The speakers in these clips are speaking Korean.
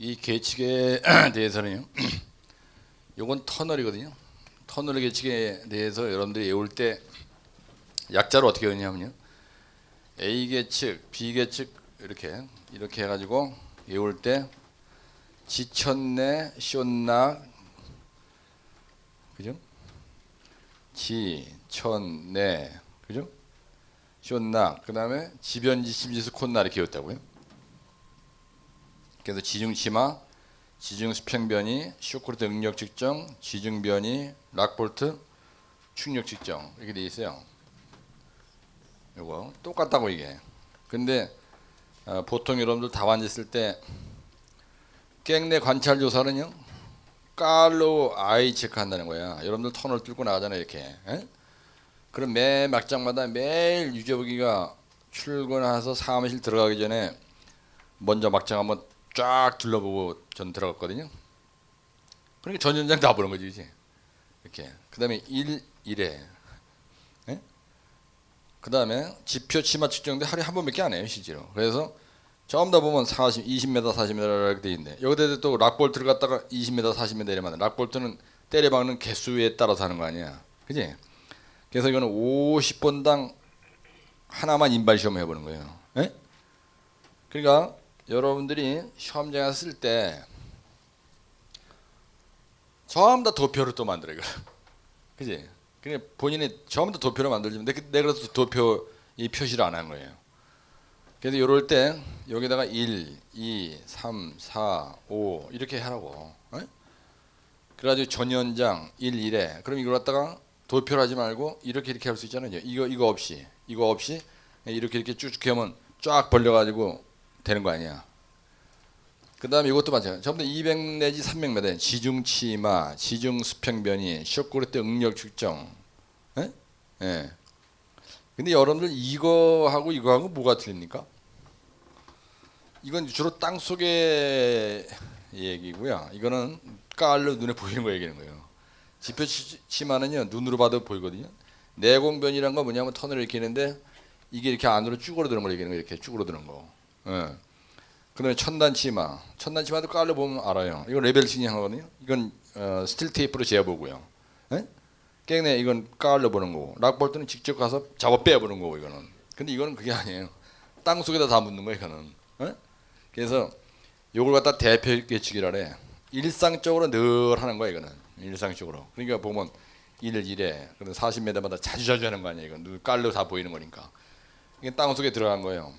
이 계측에 대해서는요. 요건 터널이거든요. 터널 계측에 대해서 여러분들이 외울 때 약자로 어떻게 외우냐면요. A 계측, B 계측 이렇게 이렇게 해가지고 외울 때 지천내, 쇼낙, 그죠? 지천내, 그죠? 쇼낙, 그 다음에 지변지, 심지수, 콧나 이렇게 외웠다고요. 그래서 지중치마, 지중수평변이, 쇼크루트 응력 측정, 지중변이, 락볼트, 충력 측정 이렇게 돼 있어요. 요거 똑같다고 이게. 근데 어, 보통 여러분들 다완 있을 때 깽내 관찰 조사는요 깔로 아이 체크한다는 거야. 여러분들 터널 뚫고 나가잖아요 이렇게. 에? 그럼 매 막장마다 매일 유재복이가 출근해서 사무실 들어가기 전에 먼저 막장 한번 쫙 둘러보고 전 들어갔거든요. 그러니까 전 현장 다 보는 거지 이제 이렇게. 그다음에 1 1회. 예? 그다음에 지표 치마 측정도 하루에 한 번밖에 안 해요 실제로. 그래서 전부 다 보면 40, 20m, 40m 이렇게 돼 있는데 여기다 또 락볼트를 갖다가 20m, 40m 이러면 락볼트는 때려 박는 개수에 따라서 하는 거 아니야, 그지? 그래서 이거는 50번당 하나만 인발 시험 해 보는 거예요. 예? 그러니까 여러분들이 시험장에 쓸때 전부 다 도표를 또 만들어 이거, 그지? 그냥 본인이 전부 다 도표를 만들지만 내, 내가 그래서 도표 이 표시를 안 한 거예요. 그래서 이럴 때 여기다가 1, 2, 3, 4, 5 이렇게 하라고. 어? 그래가지고 전연장 1, 1에 그럼 이걸 갖다가 도표를 하지 말고 이렇게 이렇게 할 수 있잖아요. 이거 이거 없이 이거 없이 이렇게 이렇게 쭉쭉 하면 쫙 벌려가지고 되는 거 아니야. 그 다음에 이것도 마찬가지. 전부 다200 내지 300m 지중 치마, 지중 수평변이, 쇼크루트 응력 측정. 예? 예. 근데 여러분들 이거하고 이거하고 뭐가 틀립니까? 이건 주로 땅 속의 얘기고요. 이거는 깔로 눈에 보이는 거 얘기하는 거예요. 지표 치- 치마는요 눈으로 봐도 보이거든요. 내공변이란 건 뭐냐면 터널을 이렇게 했는데 이게 이렇게 안으로 쭈그러드는 걸 얘기하는 거예요. 이렇게 쭈그러드는 거. 예. 그다음에 천단 치마, 천단 치마도 깔로 보면 알아요. 이건 레벨 진행하거든요. 이건 어, 스틸 테이프로 재보고요. 예? 깽네 이건 깔로 보는 거고 락볼트는 직접 가서 잡아 빼 보는 거고 이거는. 근데 이거는 그게 아니에요. 땅 속에다 다 묻는 거예요. 이거는. 예? 그래서 요걸 갖다 대표 예측이라래. 일상적으로 늘 하는 거야 이거는. 일상적으로. 그러니까 보면 1일 1회 그런 40m마다 자주 자주 하는 거 아니야 이건. 눈 깔로 다 보이는 거니까. 이게 땅 속에 들어간 거예요.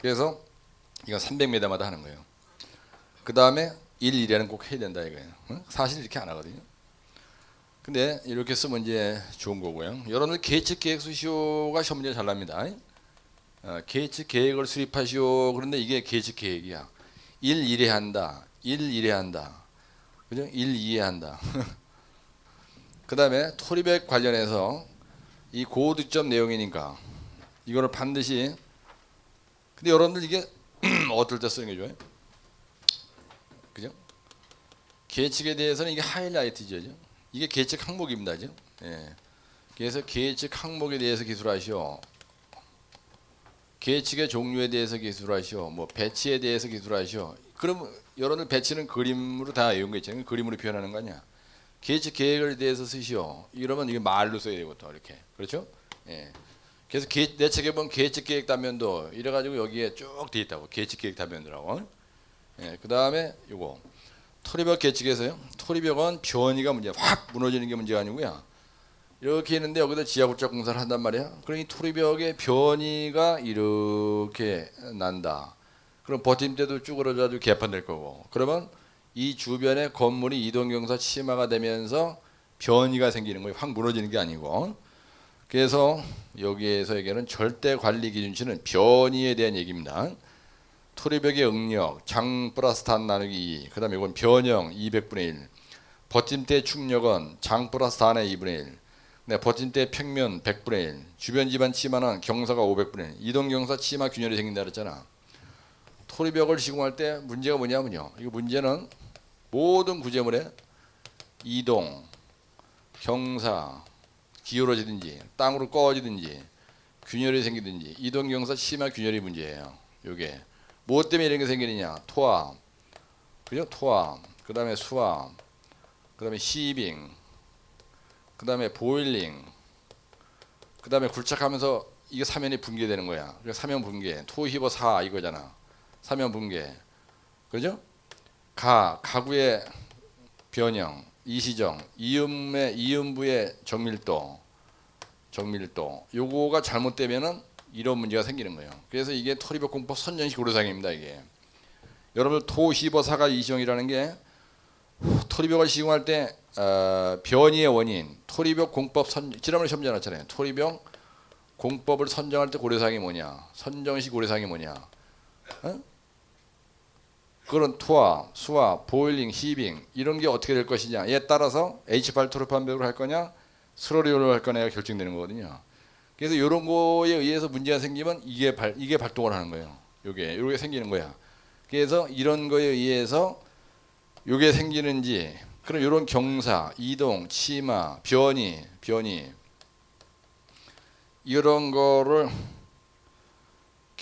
그래서 이건 300m마다 하는 거예요. 그 다음에 1, 1회는 꼭 해야 된다 이거예요. 응? 사실 이렇게 안 하거든요. 근데 이렇게 쓰면 이제 좋은 거고요. 여러분들 계측 계획 수시오가 시험 문제 잘 납니다. 어, 계측 계획을 수립하시오. 그런데 이게 계측 계획이야. 1, 1회 한다. 1, 1회 한다. 그죠? 1, 2회 한다. 그 다음에 토리백 관련해서 이 고득점 내용이니까 이거를 반드시 근데 여러분들 이게 어떨 때 쓰는 게 좋아요? 그죠? 계측에 대해서는 이게 하이라이트죠. 이게 계측 항목입니다. 죠 예. 그래서 계측 항목에 대해서 기술하시오. 계측의 종류에 대해서 기술하시오. 뭐 배치에 대해서 기술하시오. 그럼 여러분들 배치는 그림으로 다 외운 거 있잖아요. 그림으로 표현하는 거 아니야. 계측 계획에 대해서 쓰시오. 이러면 이게 말로 써야 되거든. 이렇게. 그렇죠? 예. 그래서 계, 내 책에 보면 계측 계획 단면도 이래가지고 여기에 쭉 돼 있다고 계측 계획 단면이라고. 예, 그 다음에 요거 토리벽 계측에서요. 토리벽은 변이가 문제, 확 무너지는 게 문제가 아니고요. 이렇게 있는데 여기다 지하골자 공사를 한단 말이야. 그러니 토리벽의 변이가 이렇게 난다. 그럼 버팀대도 쭈그러져가지고 개판될 거고. 그러면 이 주변의 건물이 이동경사 치마가 되면서 변이가 생기는 거예요. 확 무너지는 게 아니고. 그래서 여기에서 얘기하는 절대 관리 기준치는 변이에 대한 얘기입니다. 토리벽의 응력, 장 플러스 단 나누기 2. 그다음에 이건 변형 200분의 1. 버팀대 충력은 장 플러스 단의 2분의 1. 네, 버팀대 평면 100분의 1. 주변 집안 치마는 경사가 500분의 1. 이동 경사 치마 균열이 생긴다 그랬잖아. 토리벽을 시공할 때 문제가 뭐냐면요. 이거 문제는 모든 구제물에 이동, 경사, 기울어지든지 땅으로 꺼지든지 균열이 생기든지 이동 경사 치마 균열이 문제예요. 요게 무엇 때문에 이런 게 생기느냐? 토압, 그죠? 토암, 그 다음에 수암, 그 다음에 시빙, 그 다음에 보일링, 그 다음에 굴착하면서 이게 사면이 붕괴되는 거야. 그래서 사면 붕괴, 토히버 사 이거잖아. 사면 붕괴, 그죠? 가, 가구의 변형, 이시정, 이음의 이음부의 정밀도, 정밀도. 요거가 잘못되면은 이런 문제가 생기는 거예요. 그래서 이게 토리벽 공법 선전식 고려사항입니다. 이게 여러분들 토히버사가 이시정이라는 게 토리벽을 시공할 때 어, 변이의 원인, 토리벽 공법 선 지난번에 시험 나왔잖아요. 토리벽 공법을 선정할 때 고려사항이 뭐냐? 선정식 고려사항이 뭐냐? 어? 그런 투하, 수화, 보일링, 히빙 이런 게 어떻게 될 것이냐에 따라서 H8 토르판벽을 할 거냐, 스로리오를 할 거냐가 결정되는 거거든요. 그래서 이런 거에 의해서 문제가 생기면 이게 발 이게 발동을 하는 거예요. 요게 요게 생기는 거야. 그래서 이런 거에 의해서 요게 생기는지 그럼 이런 경사, 이동, 치마, 변이, 변이 이런 거를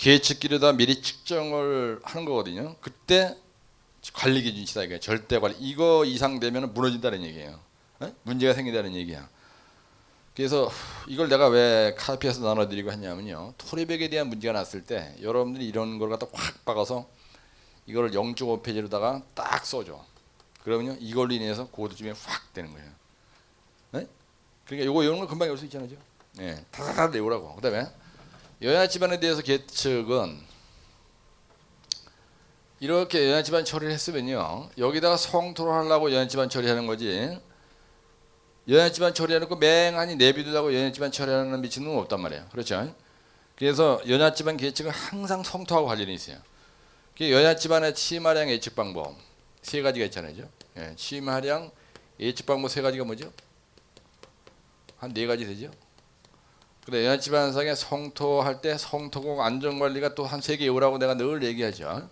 계측기로다 미리 측정을 하는 거거든요. 그때 관리 기준치다 이게 절대 관리. 이거 이상 되면 무너진다는 얘기예요. 에? 문제가 생긴다는 얘기야. 그래서 이걸 내가 왜 카피해서 나눠드리고 했냐면요. 토리백에 대한 문제가 났을 때 여러분들이 이런 걸 갖다 확 박아서 이거를 0.5페이지로다가 딱 써줘. 그러면요 이걸로 인해서 고도점이 확 되는 거예요. 네? 그러니까 요거 이런 거 금방 외울 수 있잖아요. 예, 다다다 외우라고. 그다음에 연야 집안에 대해서 계측은 이렇게 연야 집안 처리를 했으면요 여기다가 성토를 하려고 연야 집안 처리하는 거지. 연야 집안 처리해놓고 맹하니 내비두다고 연야 집안 처리하는 미친놈은 없단 말이에요. 그렇죠? 그래서 연야 집안 계측은 항상 성토하고 관련이 있어요. 그 연야 집안의 치마량 예측 방법 세 가지가 있잖아요. 예, 치마량 예측 방법 세 가지가 뭐죠? 한 네 가지 되죠. 근데 연야 집안상에 성토할 때 성토공 안전 관리가 또 한 세개 외우라고 내가 늘 얘기하죠.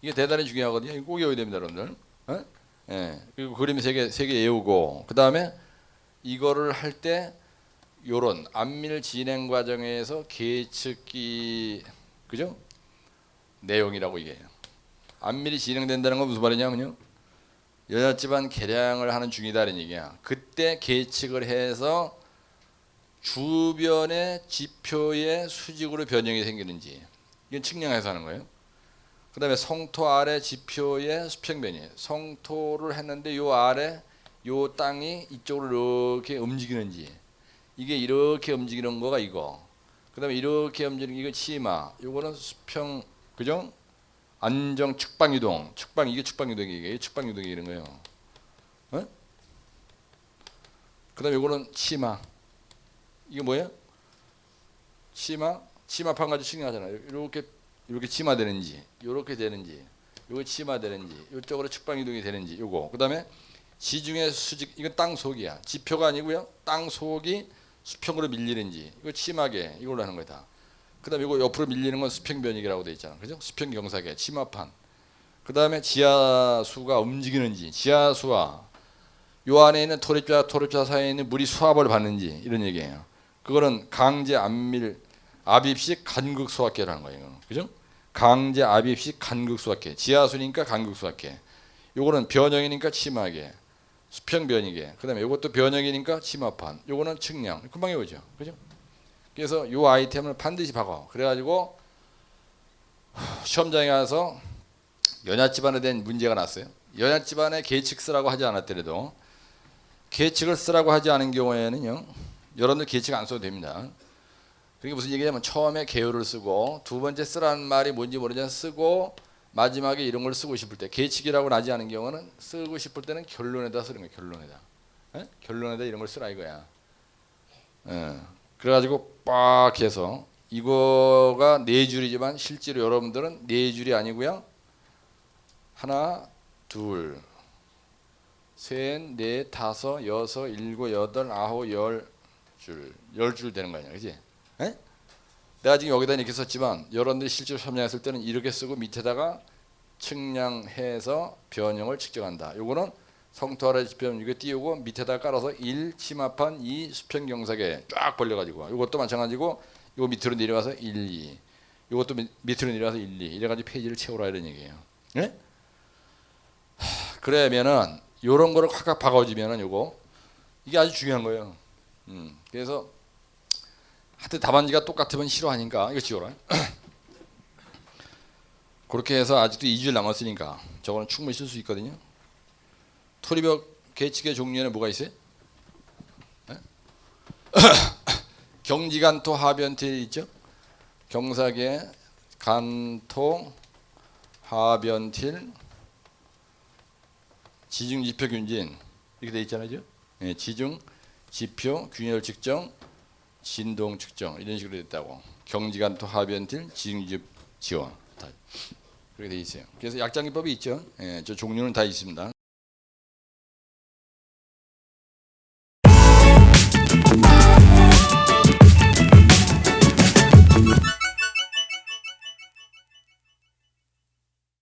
이게 대단히 중요하거든요. 꼭 외워야 됩니다, 여러분들. 어? 예. 그리고 그림 세개 세 개 외우고 그 다음에 이거를 할 때 요런 안밀 진행 과정에서 계측기 그죠? 내용이라고 이게 안밀이 진행된다는 건 무슨 말이냐면요. 여자 집안 개량을 하는 중이다는 얘기야. 그때 계측을 해서 주변의 지표의 수직으로 변형이 생기는지 이건 측량해서 하는 거예요. 그 다음에 성토 아래 지표의 수평 변이. 성토를 했는데 요 아래 요 땅이 이쪽으로 이렇게 움직이는지 이게 이렇게 움직이는 거가 이거. 그 다음에 이렇게 움직이는 이거 치마. 요거는 수평 그죠? 안정 측방 유동. 측방 이게 측방 유동이 이게 측방 유동이 이런 거예요. 어? 그 다음에 요거는 치마. 이게 뭐예요? 치마, 치마판 가지고 측량하잖아요. 이렇게 이렇게 치마 되는지, 이렇게 되는지, 요거 치마 되는지, 이쪽으로 측방 이동이 되는지, 요거. 그다음에 지중해 수직, 이건 땅 속이야. 지표가 아니고요. 땅 속이 수평으로 밀리는지, 이거 치마계 이걸로 하는 거다. 그다음에 이거 옆으로 밀리는 건 수평 변이라고 돼 있잖아, 그죠? 수평 경사계, 치마판. 그다음에 지하수가 움직이는지, 지하수와 요 안에 있는 토립자 토립자 사이에 있는 물이 수압을 받는지 이런 얘기예요. 그거는 강제 압밀 압입식 간극 수압계라는 거예요. 그죠? 강제 압입식 간극 수압계. 지하수니까 간극 수압계. 요거는 변형이니까 치마계. 수평 변이계. 그다음에 요것도 변형이니까 치마판. 요거는 측량. 금방 외우죠. 그죠? 그래서 요 아이템을 반드시 박아. 그래 가지고 시험장에 가서 연야 집안에 대한 문제가 났어요. 연야 집안에 계측 쓰라고 하지 않았더라도 계측을 쓰라고 하지 않은 경우에는요. 여러분들 계측 안 써도 됩니다. 그게 무슨 얘기냐면 처음에 개요를 쓰고 두 번째 쓰라는 말이 뭔지 모르지만 쓰고 마지막에 이런 걸 쓰고 싶을 때 계측이라고 나지 않은 경우는 쓰고 싶을 때는 결론에다 쓰는 거예요. 결론에다. 에? 결론에다 이런 걸 쓰라 이거야. 에. 그래가지고 빡 해서 이거가 네 줄이지만 실제로 여러분들은 네 줄이 아니고요. 하나, 둘, 셋, 넷, 다섯, 여섯, 일곱, 여덟, 아홉, 열 줄, 열 줄 되는 거 아니야, 그지? 에? 내가 지금 여기다 이렇게 썼지만 여러분들이 실제로 설명했을 때는 이렇게 쓰고 밑에다가 측량해서 변형을 측정한다. 요거는 성토 아래 지표 이거 띄우고 밑에다 깔아서 1 치마판 2 수평 경사계 쫙 벌려가지고 이것도 마찬가지고 이거 밑으로 내려가서 1, 2 이것도 밑, 밑으로 내려가서 1, 2 이래가지고 페이지를 채우라 이런 얘기예요. 예? 하, 그러면은 요런 거를 확확 바꿔주면은 요거 이게 아주 중요한 거예요. 음, 그래서 하여튼 답안지가 똑같으면 싫어하니까 이거 지워라. 그렇게 해서 아직도 2주일 남았으니까 저거는 충분히 쓸 수 있거든요. 토리벽 계측의 종류에는 뭐가 있어요? 네? 경지간토 하변틸 있죠? 경사계 간토 하변틸 지중 지표 균진 이렇게 돼 있잖아요. 예, 지중 지표 균열 측정 진동 측정 이런 식으로 됐다고 경지간토 하변틸 지 지원 다 그렇게 돼 있어요. 그래서 약장 기법이 있죠. 예, 저 종류는 다 있습니다.